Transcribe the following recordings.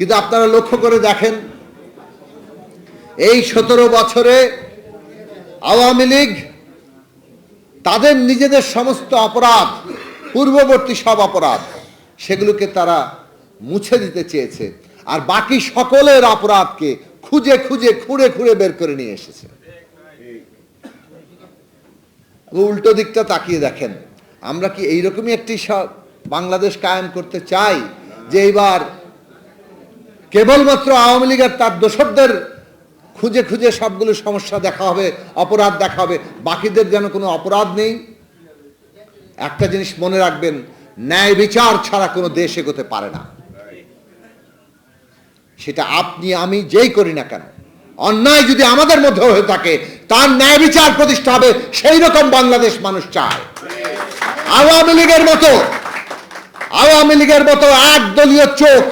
কিন্তু আপনারা লক্ষ্য করে দেখেন, এই সতেরো বছরে আওয়ামী লীগ তাদের নিজেদের সমস্ত অপরাধ, পূর্ববর্তী সব অপরাধ, সেগুলোকে তারা মুছে দিতে চেয়েছে। আর বাকি সকলের অপরাধকে খুঁজে খুঁজে খুঁড়ে খুঁড়ে বের করে নিয়ে এসেছে। উল্টো দিকটা তাকিয়ে দেখেন, আমরা কি এইরকমই একটি বাংলাদেশ কায়েম করতে চাই যে এইবার কেবলমাত্র আওয়ামী লীগের তার দোসরদের খুঁজে খুঁজে সবগুলো সমস্যা দেখা হবে, অপরাধ দেখা হবে। বাকিদের যেন কোনো অপরাধ নেই। একটা জিনিস মনে রাখবেন, ন্যায় বিচার ছাড়া কোনো দেশ এগোতে পারে না। সেটা আপনি, আমি যেই করি না কেন, অন্যায় যদি আমাদের মধ্যে হয়ে থাকে, তার ন্যায় বিচার প্রতিষ্ঠা হবে, সেই রকম বাংলাদেশ মানুষ চায়। আওয়ামী লীগের মতো, আওয়ামী লীগের মতো একদলীয় চোখ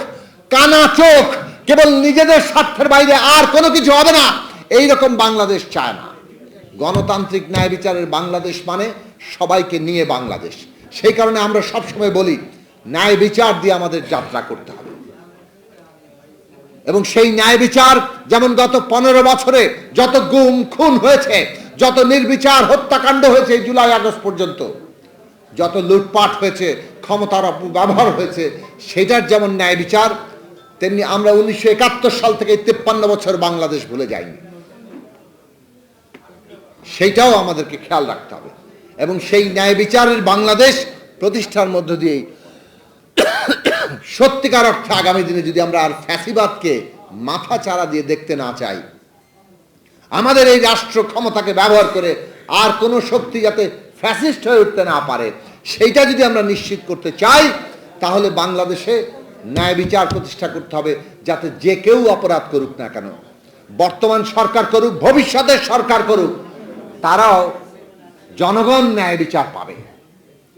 কানা চোখ, কেবল নিজেদের স্বার্থের বাইরে আর কোনো কিছু হবে না। এই রকম বাংলাদেশ চায় না। গণতান্ত্রিক ন্যায় বিচারের বাংলাদেশ মানে সবাইকে নিয়ে বাংলাদেশ। সেই কারণে আমরা সবসময় বলি, ন্যায় বিচার দিয়ে আমাদের যাত্রা করতে হবে। এবং সেই ন্যায় বিচার যেমন গত পনেরো বছরে যত গুম, খুন হয়েছে, যত নির্বিচার হত্যাকাণ্ড হয়েছে জুলাই আগস্ট পর্যন্ত, যত লুটপাট হয়েছে, ক্ষমতার অপব্যবহার হয়েছে, সেটার যেমন ন্যায় বিচার তেমনি আমরা উনিশশো একাত্তর সাল থেকে তেপ্পান্ন বছর বাংলাদেশ ভুলে যাইনি। সেইটাও আমাদেরকে খেয়াল রাখতে হবে। এবং সেই ন্যায় বিচারের বাংলাদেশ প্রতিষ্ঠার মধ্য দিয়েই সত্যিকার অর্থে আগামী দিনে যদি আমরা আর ফ্যাসিবাদকে মাথা চারা দিয়ে দেখতে না চাই, আমাদের এই রাষ্ট্র ক্ষমতাকে ব্যবহার করে আর কোনো শক্তি যাতে ফ্যাসিস্ট হয়ে উঠতে না পারে, সেইটা যদি আমরা নিশ্চিত করতে চাই, তাহলে বাংলাদেশে ন্যায় বিচার প্রতিষ্ঠা করতে হবে যাতে যে কেউ অপরাধ করুক না কেন। বর্তমান সরকার করুক ভবিষ্যতের সরকার করুক, তারাও জনগণ ন্যায় বিচার পাবে।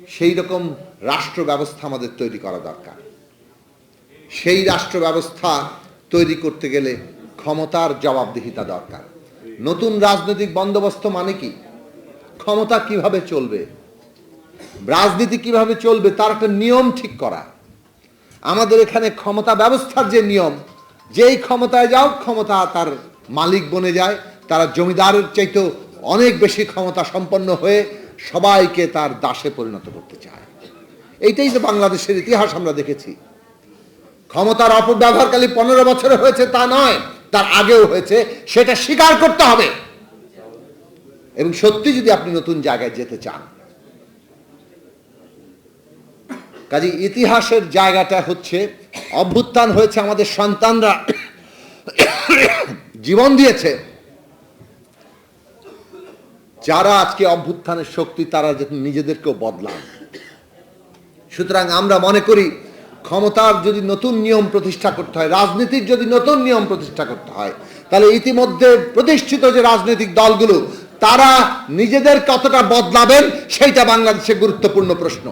সেই রকম রাষ্ট্র ব্যবস্থা আমাদের তৈরি করা দরকার। সেই রাষ্ট্র ব্যবস্থা তৈরি করতে গেলে ক্ষমতার জবাবদিহিতা দরকার। নতুন রাজনৈতিক বন্দোবস্ত মানে কি? ক্ষমতা কীভাবে চলবে? রাজনীতি কীভাবে চলবে? তার একটা নিয়ম ঠিক করা। আমাদের এখানে ক্ষমতা ব্যবস্থার যে নিয়ম, যেই ক্ষমতায় যাও, ক্ষমতা তার মালিক বনে যায়, তারা জমিদারের চাইতেও অনেক বেশি ক্ষমতা সম্পন্ন হয়ে সবাইকে তার দাসে পরিণত করতে চায়। এইটাই তো বাংলাদেশের ইতিহাস আমরা দেখেছি। ক্ষমতার অপব্যবহারকালী পনেরো বছরে হয়েছে তা নয়, তার আগেও হয়েছে, সেটা স্বীকার করতে হবে। এবং সত্যি যদি আপনি নতুন জায়গায় যেতে চান কাজে ইতিহাসের জায়গাটা হচ্ছে, অভ্যুত্থান হয়েছে আমাদের সন্তানরা, জীবন দিয়েছে। যারা আজকে অভ্যুত্থানের শক্তি, তারা নিজেদেরকেও বদলান। সুতরাং আমরা মনে করি, ক্ষমতার যদি নতুন নিয়ম প্রতিষ্ঠা করতে হয়, রাজনীতির যদি নতুন নিয়ম প্রতিষ্ঠা করতে হয়, তাহলে ইতিমধ্যে প্রতিষ্ঠিত যে রাজনৈতিক দলগুলো, তারা নিজেদের কতটা বদলাবেন, সেইটা বাংলাদেশে গুরুত্বপূর্ণ প্রশ্ন।